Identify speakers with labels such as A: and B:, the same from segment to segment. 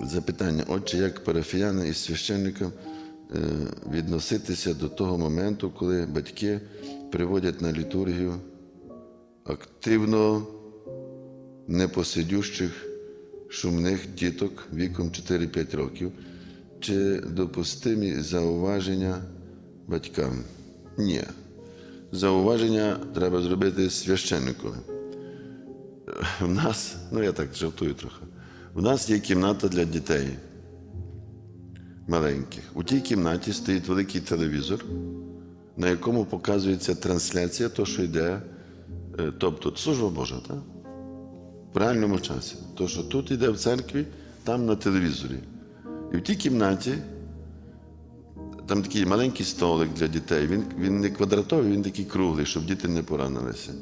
A: Запитання, отже, як парафіяни і священникам е, відноситися до того моменту, коли батьки приводять на літургію активно непосидющих шумних діток віком 4-5 років, чи допустимі зауваження батькам? Ні. Зауваження треба зробити священникові. У нас, ну я так жартую трохи. У нас є кімната для дітей маленьких. У тій кімнаті стоїть великий телевізор, на якому показується трансляція, то, що йде, е, тобто служба Божа, так? В реальному часі. То, що тут йде в церкві, там на телевізорі. І в тій кімнаті там такий маленький столик для дітей. Він, він не квадратовий, він такий круглий, щоб діти не поранилися.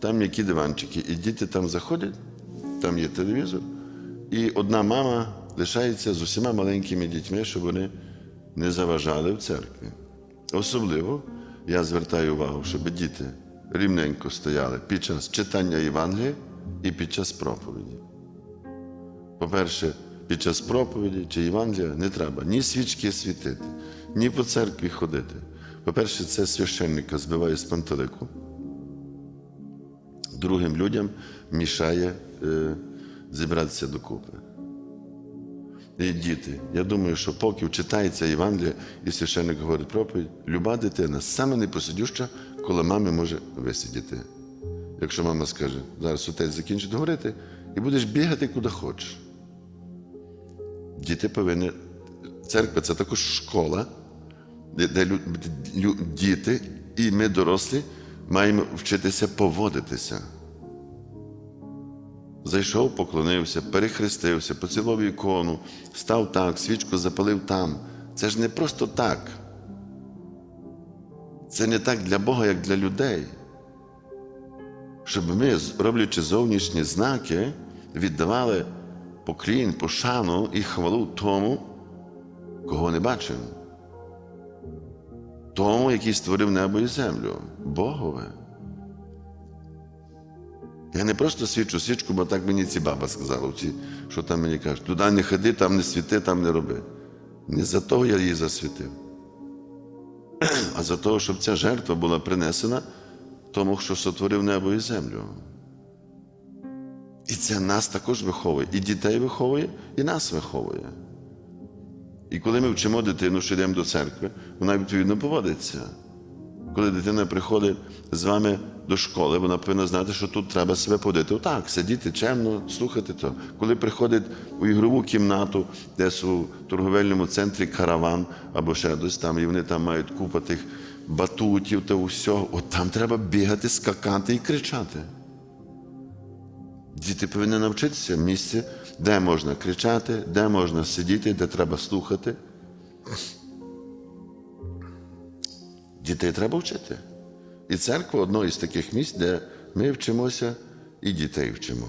A: Там які диванчики. І діти там заходять, там є телевізор, і одна мама лишається з усіма маленькими дітьми, щоб вони не заважали в церкві. Особливо я звертаю увагу, щоб діти рівненько стояли під час читання Євангелія і під час проповіді. По-перше, під час проповіді чи Євангелія не треба ні свічки світити, ні по церкві ходити. По-перше, це священника збиває з пантелику. Другим людям мішає е, зібратися докупи. І діти, я думаю, що поки читається Євангелія і священник говорить проповідь, люба дитина саме непосидюща, коли мами може висидіти. Якщо мама скаже, зараз отець закінчить говорити, і будеш бігати куди хочеш. Діти повинні. Церква це також школа, де, де лю- діти і ми, дорослі, маємо вчитися поводитися. Зайшов, поклонився, перехрестився, поцілував ікону, став так, свічку запалив там. Це ж не просто так. Це не так для Бога, як для людей. Щоб ми, роблячи зовнішні знаки, віддавали поклін, пошану і хвалу тому, кого не бачимо. Тому, який створив небо і землю, Богове. Я не просто свічу свічку, бо так мені ці баба сказала, ці, що там мені кажуть, туди не ходи, там не світи, там не роби. Не за того я її засвітив, а за того, щоб ця жертва була принесена тому, що сотворив небо і землю. І це нас також виховує, і дітей виховує, і нас виховує. І коли ми вчимо дитину, що йдемо до церкви, вона відповідно поводиться. Коли дитина приходить з вами до школи, вона повинна знати, що тут треба себе поводити. Так, сидіти чемно, слухати то. Коли приходить у ігрову кімнату, десь у торговельному центрі караван або ще десь там, і вони там мають купа тих батутів та усього, от там треба бігати, скакати і кричати. Діти повинні навчитися місце, де можна кричати, де можна сидіти, де треба слухати. Дітей треба вчити. І церква одно із таких місць, де ми вчимося і дітей вчимо.